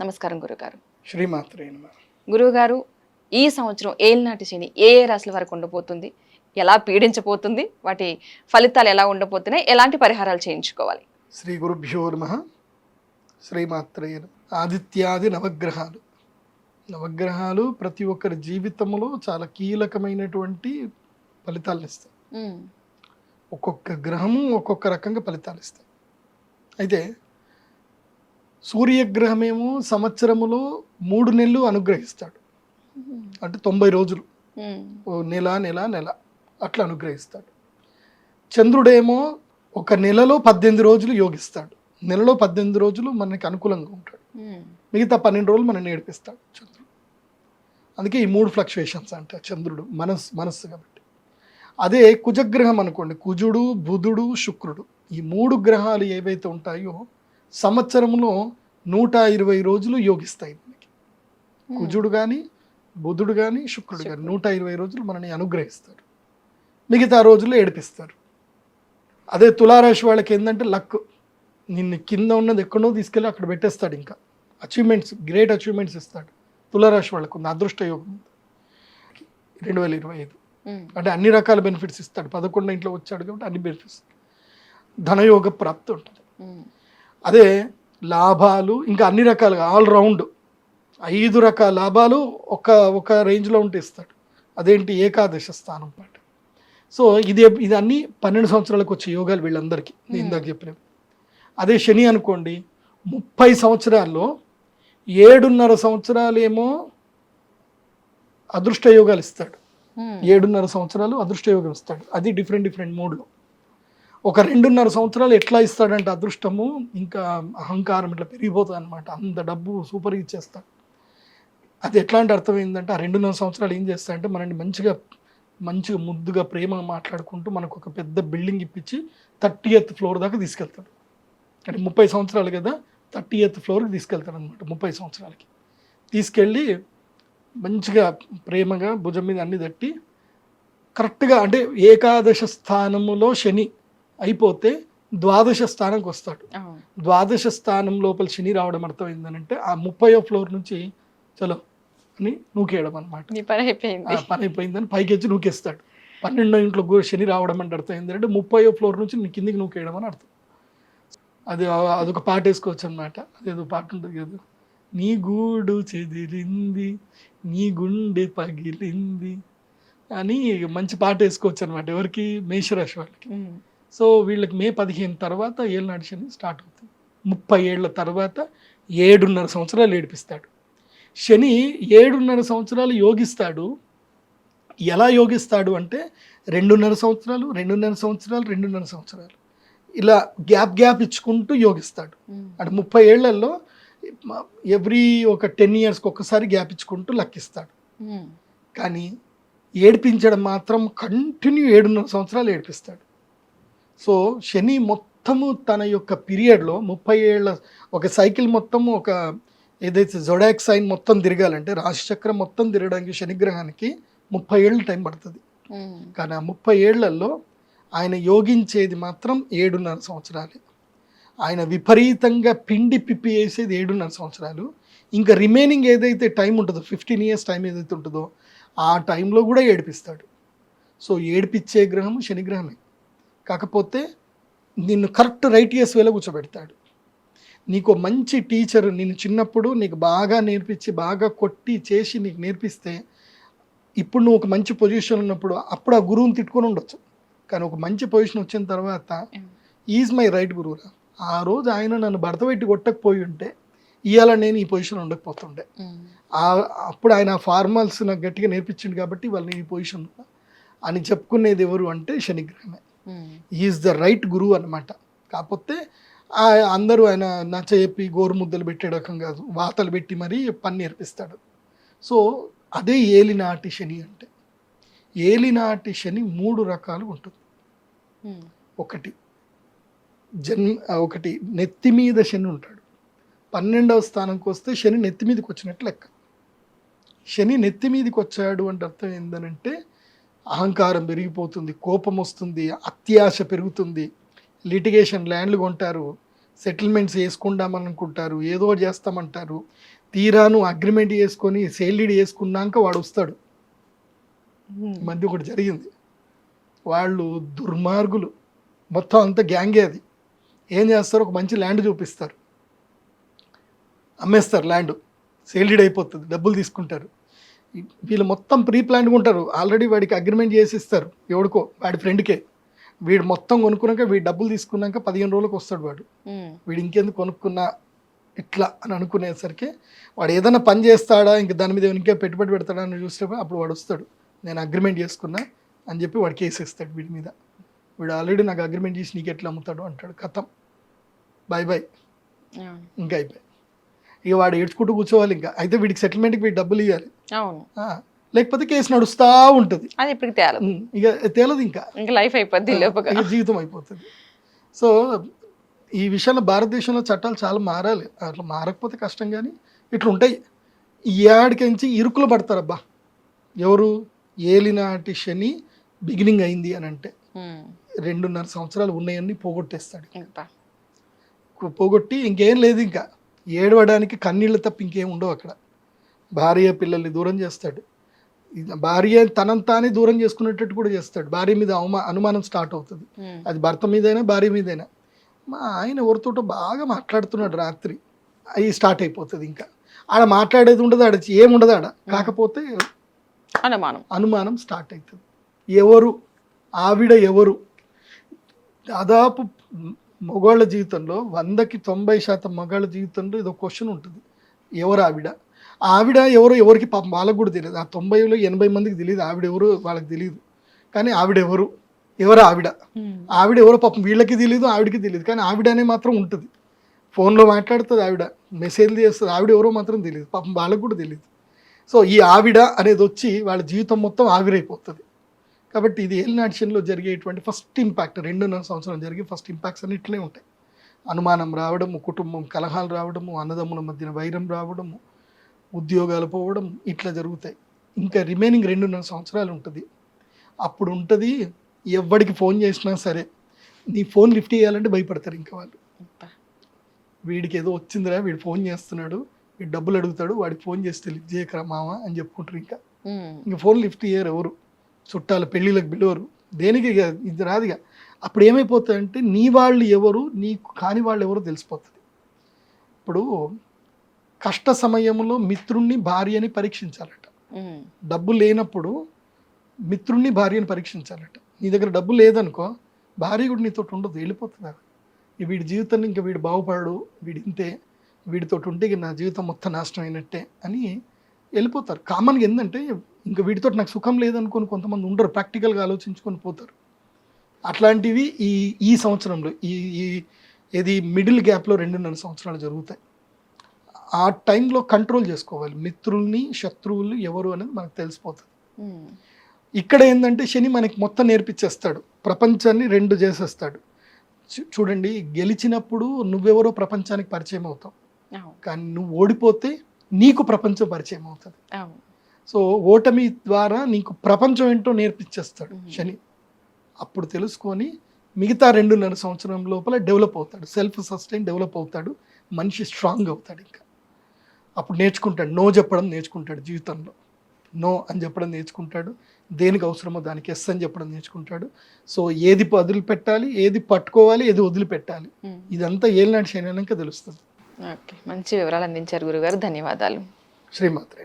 నమస్కారం గురుగారు. శ్రీమాత్రే గురువుగారు ఈ సంవత్సరం ఏలినాటి శని ఏ ఏ రాశుల వరకు ఉండబోతుంది? ఎలా పీడించబోతుంది? వాటి ఫలితాలు ఎలా ఉండబోతున్నాయి? ఎలాంటి పరిహారాలు చేయించుకోవాలి? శ్రీ గురుభ్యో నమ. శ్రీమాత్రే. ఆదిత్యాది నవగ్రహాలు. నవగ్రహాలు ప్రతి ఒక్కరి జీవితంలో చాలా కీలకమైనటువంటి ఫలితాలను ఇస్తాయి. ఒక్కొక్క గ్రహము ఒక్కొక్క రకంగా ఫలితాలు ఇస్తాయి. అయితే సూర్యగ్రహమేమో సంవత్సరములో మూడు నెలలు అనుగ్రహిస్తాడు. అంటే తొంభై రోజులు. ఓ నెల నెల నెల అట్లా అనుగ్రహిస్తాడు. చంద్రుడేమో ఒక నెలలో పద్దెనిమిది రోజులు యోగిస్తాడు. నెలలో పద్దెనిమిది రోజులు మనకి అనుకూలంగా ఉంటాడు. మిగతా పన్నెండు రోజులు మనం నేర్పిస్తాడు చంద్రుడు. అందుకే ఈ మూడు ఫ్లక్చుయేషన్స్ అంటే చంద్రుడు మనస్సు మనస్సు కాబట్టి. అదే కుజగ్రహం అనుకోండి కుజుడు బుధుడు శుక్రుడు ఈ మూడు గ్రహాలు ఏవైతే ఉంటాయో సంవత్సరంలో నూట ఇరవై రోజులు యోగిస్తాయి మనకి. కుజుడు కానీ బుధుడు కానీ శుక్రుడు కానీ నూట ఇరవై రోజులు మనని అనుగ్రహిస్తారు. మిగతా రోజులు ఏడిపిస్తారు. అదే తులారాశి వాళ్ళకి ఏంటంటే లక్. నిన్ను కింద ఉన్నది ఎక్కడో తీసుకెళ్ళి అక్కడ పెట్టేస్తాడు ఇంకా. అచీవ్మెంట్స్ గ్రేట్ అచీవ్మెంట్స్ ఇస్తాడు. తులారాశి వాళ్ళకు ఉంది అదృష్ట యోగం ఉంది. రెండు వేల ఇరవై ఐదు. అంటే అన్ని రకాల బెనిఫిట్స్ ఇస్తాడు. పదకొండు ఇంట్లో వచ్చాడు కాబట్టి అన్ని బెనిఫిట్స్ ధనయోగ ప్రాప్తి ఉంటుంది. అదే లాభాలు ఇంకా అన్ని రకాలుగా ఆల్ రౌండ్ ఐదు రకాల లాభాలు ఒక ఒక రేంజ్లో ఉంటే ఇస్తాడు. అదేంటి? ఏకాదశ స్థానం పాట. సో ఇది ఇది అన్ని పన్నెండు సంవత్సరాలకు వచ్చే యోగాలు వీళ్ళందరికీ. నేను ఇందాక చెప్పినవి అదే శని అనుకోండి ముప్పై సంవత్సరాల్లో ఏడున్నర సంవత్సరాలేమో అదృష్ట యోగాలు ఇస్తాడు ఏడున్నర సంవత్సరాలు అదృష్టయోగం ఇస్తాడు. అది డిఫరెంట్ డిఫరెంట్ మూడ్లో ఒక రెండున్నర సంవత్సరాలు ఎట్లా ఇస్తాడంటే అదృష్టము ఇంకా అహంకారం ఇట్లా పెరిగిపోతుంది అనమాట అంత డబ్బు సూపర్గా ఇచ్చేస్తాడు. అది ఎట్లాంటి అర్థం ఏంటంటే ఆ రెండున్నర సంవత్సరాలు ఏం చేస్తాడంటే మనల్ని మంచిగా మంచిగా ముద్దుగా ప్రేమగా మాట్లాడుకుంటూ మనకు ఒక పెద్ద బిల్డింగ్ ఇప్పించి థర్టీ ఎత్ ఫ్లోర్ దాకా తీసుకెళ్తాడు. అంటే ముప్పై సంవత్సరాలు కదా థర్టీ ఎయిత్ ఫ్లోర్కి తీసుకెళ్తాడు అనమాట ముప్పై సంవత్సరాలకి. తీసుకెళ్ళి మంచిగా ప్రేమగా భుజం మీద అన్ని తట్టి కరెక్ట్గా అంటే ఏకాదశ స్థానములో శని అయిపోతే ద్వాదశ స్థానంకి వస్తాడు. ద్వాదశ స్థానం లోపల శని రావడం అర్థం ఏంటంటే ఆ ముప్పయో ఫ్లోర్ నుంచి చలో అని నూకేయడం అనమాట పని అయిపోయింది. పని అయిపోయిందని పైకి వచ్చి నూకేస్తాడు. పన్నెండో ఇంట్లో శని రావడం అంటే అర్థం ఏంటంటే ముప్పయో ఫ్లోర్ నుంచి నీ కిందికి నూకేయడం అని అర్థం. అది అదొక పాట వేసుకోవచ్చు అనమాట అదేదో పాట ఉంటుంది కదా. నీ గూడు చెదిరింది నీ గుండె పగిలింది అని మంచి పాట వేసుకోవచ్చు అనమాట ఎవరికి? మేషరాశి వాళ్ళకి. సో వీళ్ళకి మే పదిహేను తర్వాత ఏళ్ళనాడు శని స్టార్ట్ అవుతుంది. ముప్పై ఏళ్ళ తర్వాత ఏడున్నర సంవత్సరాలు ఏడిపిస్తాడు. శని ఏడున్నర సంవత్సరాలు యోగిస్తాడు. ఎలా యోగిస్తాడు అంటే రెండున్నర సంవత్సరాలు రెండున్నర సంవత్సరాలు రెండున్నర సంవత్సరాలు. ఇలా గ్యాప్ గ్యాప్ ఇచ్చుకుంటూ యోగిస్తాడు. అంటే ముప్పై ఏళ్ళలో ఎవ్రీ ఒక టెన్ ఇయర్స్కి ఒక్కసారి గ్యాప్ ఇచ్చుకుంటూ లెక్కిస్తాడు. కానీ ఏడిపించడం మాత్రం కంటిన్యూ ఏడున్నర సంవత్సరాలు ఏడిపిస్తాడు. సో శని మొత్తము తన యొక్క పీరియడ్లో ముప్పై ఏళ్ళ ఒక సైకిల్ మొత్తము ఒక ఏదైతే జొడాక్ సైన్ మొత్తం తిరగాలంటే రాశిచక్రం మొత్తం తిరగడానికి శనిగ్రహానికి ముప్పై ఏళ్ళు టైం పడుతుంది. కానీ ఆ ముప్పై ఏళ్ళలో ఆయన యోగించేది మాత్రం ఏడున్నర సంవత్సరాలే. ఆయన విపరీతంగా పిండి పిప్పి వేసేది ఏడున్నర సంవత్సరాలు. ఇంకా రిమైనింగ్ ఏదైతే టైం ఉంటుందో ఫిఫ్టీన్ ఇయర్స్ టైం ఏదైతే ఉంటుందో ఆ టైంలో కూడా ఏడిపిస్తాడు. సో ఏడిపించే గ్రహం శనిగ్రహమే కాకపోతే నిన్ను కరెక్ట్ రైట్ ఇయర్స్ వేలో కూర్చోబెడతాడు. నీకు మంచి టీచర్ నిన్ను చిన్నప్పుడు నీకు బాగా నేర్పించి బాగా కొట్టి చేసి నీకు నేర్పిస్తే ఇప్పుడు నువ్వు ఒక మంచి పొజిషన్ ఉన్నప్పుడు అప్పుడు ఆ గురువుని తిట్టుకొని ఉండొచ్చు. కానీ ఒక మంచి పొజిషన్ వచ్చిన తర్వాత ఈజ్ మై రైట్ గురువురా. ఆ రోజు ఆయన నన్ను భర్త పెట్టి కొట్టకపోయి ఉంటే ఇవాళ నేను ఈ పొజిషన్ ఉండకపోతుండే. అప్పుడు ఆయన ఫార్మల్స్ నాకు గట్టిగా నేర్పించింది కాబట్టి వాళ్ళు నేను ఈ పొజిషన్ అని చెప్పుకునేది ఎవరు అంటే శనిగ్రహమే. ఈజ్ ద రైట్ గురువు అనమాట కాకపోతే ఆ అందరూ ఆయన నచ్చ చెప్పి గోరుముద్దలు పెట్టే రకం కాదు. వాతలు పెట్టి మరీ పని నేర్పిస్తాడు సో అదే ఏలినాటి శని అంటే. ఏలినాటి శని మూడు రకాలు ఉంటుంది. ఉమ్, ఒకటి జన్మ ఒకటి నెత్తి మీద శని ఉంటాడు. పన్నెండవ స్థానంకి వస్తే శని నెత్తి మీదకి వచ్చినట్లు లెక్క. శని నెత్తి మీదకి వచ్చాడు అంటే అర్థం ఏంటనంటే అహంకారం పెరిగిపోతుంది కోపం వస్తుంది అత్యాశ పెరుగుతుంది. లిటిగేషన్ ల్యాండ్లు కొంటారు సెటిల్మెంట్స్ వేసుకుందామని అనుకుంటారు ఏదో చేస్తామంటారు. తీరాను అగ్రిమెంట్ చేసుకొని సేల్ డీడ్ చేసుకున్నాక వాడు వస్తాడు. మధ్య ఒకటి జరిగింది. వాళ్ళు దుర్మార్గులు. మొత్తం అంతా గ్యాంగే అది. ఏం చేస్తారు? ఒక మంచి ల్యాండ్ చూపిస్తారు. అమ్మేస్తారు ల్యాండ్. సేల్డీడ్ అయిపోతుంది. డబ్బులు తీసుకుంటారు. వీళ్ళు మొత్తం ప్రీ ప్లాన్గా ఉంటారు. ఆల్రెడీ వాడికి అగ్రిమెంట్ చేసి ఇస్తారు ఎవడికో వాడి ఫ్రెండ్కే వీడు మొత్తం కొనుక్కున్నాక వీడు డబ్బులు తీసుకున్నాక పదిహేను రోజులకు వస్తాడు వాడు. ఉమ్. వీడు ఇంకెందుకు కొనుక్కున్నా? ఇట్లా అని అనుకునేసరికి వాడు ఏదైనా పని చేస్తాడా? ఇంక దాని మీద ఇంకే పెట్టుబడి పెడతాడా? అని చూసినప్పుడు అప్పుడు వాడు వస్తాడు. నేను అగ్రిమెంట్ చేసుకున్నా అని చెప్పి వాడు కేసు ఇస్తాడు వీడి మీద. వీడు ఆల్రెడీ నాకు అగ్రిమెంట్ చేసి నీకు ఎట్లా అమ్ముతాడు? అంటాడు కథం. Bye bye. ఇంకా అయిపోయి ఇక వాడు ఏడ్చుకుంటూ కూర్చోవాలి ఇంకా. అయితే వీడికి సెటిల్మెంట్కి వీడు డబ్బులు ఇవ్వాలి లేకపోతే కేసు నడుస్తూ ఉంటుంది. అది ఇప్పటికి తేలదు. ఇక తేలదు ఇంకా. ఇంకా లైఫ్ అయిపోద్ది జీవితం అయిపోతుంది. సో ఈ విషయంలో భారతదేశంలో చట్టాలు చాలా మారాలి. అట్లా మారకపోతే కష్టం కానీ ఇట్లా ఉంటాయి. ఈ ఏడికించి ఇరుకులు పడతారబ్బా ఎవరు? ఏలినాటి శని బిగినింగ్ అయింది అని అంటే. రెండున్నర సంవత్సరాలు ఉన్నాయన్నీ పోగొట్టేస్తాడు. పోగొట్టి ఇంకేం లేదు ఇంకా. ఏడవడానికి కన్నీళ్ళు తప్ప ఇంకేం ఉండవు అక్కడ. భార్య పిల్లల్ని దూరం చేస్తాడు. భార్య తనంతానే దూరం చేసుకునేటట్టు కూడా చేస్తాడు. భార్య మీద అవమా అనుమానం స్టార్ట్ అవుతుంది. అది భర్త మీదైనా భార్య మీదైనా. మా ఆయన ఎవరితోటో బాగా మాట్లాడుతున్నాడు రాత్రి. అవి స్టార్ట్ అయిపోతుంది ఇంకా. ఆడ మాట్లాడేది ఉండదు ఆడ ఏముండదు ఆడ. కాకపోతే అనుమానం. అనుమానం స్టార్ట్ అవుతుంది. ఎవరు? ఆవిడ ఎవరు? దాదాపు మగవాళ్ళ జీవితంలో వందకి తొంభై శాతం మగాళ్ళ జీవితంలో ఇది ఒక క్వశ్చన్ ఉంటుంది. ఎవరు ఆవిడ? ఆవిడ ఎవరు? ఎవరికి పాపం వాళ్ళకు కూడా తెలియదు. ఆ తొంభైలో ఎనభై మందికి తెలియదు. ఆవిడ ఎవరు? వాళ్ళకి తెలియదు. కానీ ఆవిడ ఎవరు? ఎవరు ఆవిడ. ఆవిడ ఎవరో? పాపం వీళ్ళకి తెలియదు ఆవిడకి తెలియదు. కానీ ఆవిడ అనే మాత్రం ఉంటుంది. ఫోన్లో మాట్లాడుతుంది ఆవిడ మెసేజ్లు చేస్తుంది. ఆవిడ ఎవరో మాత్రం తెలియదు. పాపం వాళ్ళకు కూడా తెలియదు. సో ఈ ఆవిడ అనేది వచ్చి వాళ్ళ జీవితం మొత్తం ఆవిరైపోతుంది. కాబట్టి ఇది ఏలినాటిషన్లో జరిగేటువంటి ఫస్ట్ ఇంపాక్ట్. రెండున్నర సంవత్సరం జరిగే ఫస్ట్ ఇంపాక్ట్స్ అన్ని ఇట్లే ఉంటాయి. అనుమానం రావడము కుటుంబం కలహాలు రావడము అన్నదమ్ముల మధ్యన వైరం రావడము ఉద్యోగాలు పోవడం ఇట్లా జరుగుతాయి. ఇంకా రిమైనింగ్ రెండున్నర సంవత్సరాలు ఉంటుంది. అప్పుడు ఉంటుంది ఎవరికి ఫోన్ చేసినా సరే నీ ఫోన్ లిఫ్ట్ చేయాలంటే భయపడతారు ఇంకా వాళ్ళు. వీడికి ఏదో వచ్చిందిరా వీడు ఫోన్ చేస్తున్నాడు వీడు డబ్బులు అడుగుతాడు వాడికి ఫోన్ చేస్తే లిఫ్ట్ చేయకరా మామ అని చెప్పుకుంటారు ఇంకా. ఇంకా ఫోన్ లిఫ్ట్ చేయరు ఎవరు. చుట్టాల పెళ్ళిళ్ళకి పిలవరు. దేనికి ఇది రాదుగా అప్పుడు ఏమైపోతాయంటే నీ వాళ్ళు ఎవరు నీకు కాని వాళ్ళు ఎవరో తెలిసిపోతుంది. ఇప్పుడు కష్ట సమయంలో మిత్రుణ్ణి భార్యని పరీక్షించాలట. డబ్బు లేనప్పుడు మిత్రుణ్ణి భార్యని పరీక్షించాలట. నీ దగ్గర డబ్బు లేదనుకో భార్య కూడా నీతో ఉండదు వెళ్ళిపోతుంది వీడి జీవితాన్ని ఇంకా వీడు బాగుపడడు వీడి ఇంతే. వీడితో ఉంటే ఇక నా జీవితం మొత్తం నాశనం అయినట్టే అని వెళ్ళిపోతారు. కామన్గా ఏంటంటే ఇంకా వీడితో నాకు సుఖం లేదనుకొని కొంతమంది ఉండరు ప్రాక్టికల్గా ఆలోచించుకొని పోతారు. అట్లాంటివి ఈ ఈ సంవత్సరంలో ఈ ఈ ఇది మిడిల్ గ్యాప్లో రెండున్నర సంవత్సరాలు జరుగుతాయి. ఆ టైంలో కంట్రోల్ చేసుకోవాలి. మిత్రుల్ని శత్రువులు ఎవరు అనేది మనకు తెలిసిపోతుంది. ఇక్కడ ఏంటంటే శని మనకి మొత్తం నేర్పించేస్తాడు. ప్రపంచాన్ని రెండు చేసేస్తాడు. చూడండి గెలిచినప్పుడు నువ్వెవరో ప్రపంచానికి పరిచయం అవుతావు. కానీ నువ్వు ఓడిపోతే నీకు ప్రపంచం పరిచయం అవుతుంది. సో ఓటమి ద్వారా నీకు ప్రపంచం ఏంటో నేర్పించేస్తాడు. శని. అప్పుడు తెలుసుకొని మిగతా రెండున్నర సంవత్సరం లోపల డెవలప్ అవుతాడు. సెల్ఫ్ సస్టైన్ డెవలప్ అవుతాడు. మనిషి స్ట్రాంగ్ అవుతాడు ఇంకా. అప్పుడు నేర్చుకుంటాడు. నో చెప్పడం నేర్చుకుంటాడు జీవితంలో. నో అని చెప్పడం నేర్చుకుంటాడు. దేనికి అవసరమో దానికి ఎస్ అని చెప్పడం నేర్చుకుంటాడు. సో ఏది వదిలిపెట్టాలి ఏది పట్టుకోవాలి ఏది వదిలిపెట్టాలి. ఇదంతా ఏలినాటి శని తెలుస్తుంది. ఓకే. మంచి వివరాలు అందించారు గురుగారు. ధన్యవాదాలు. శ్రీమాత్రే.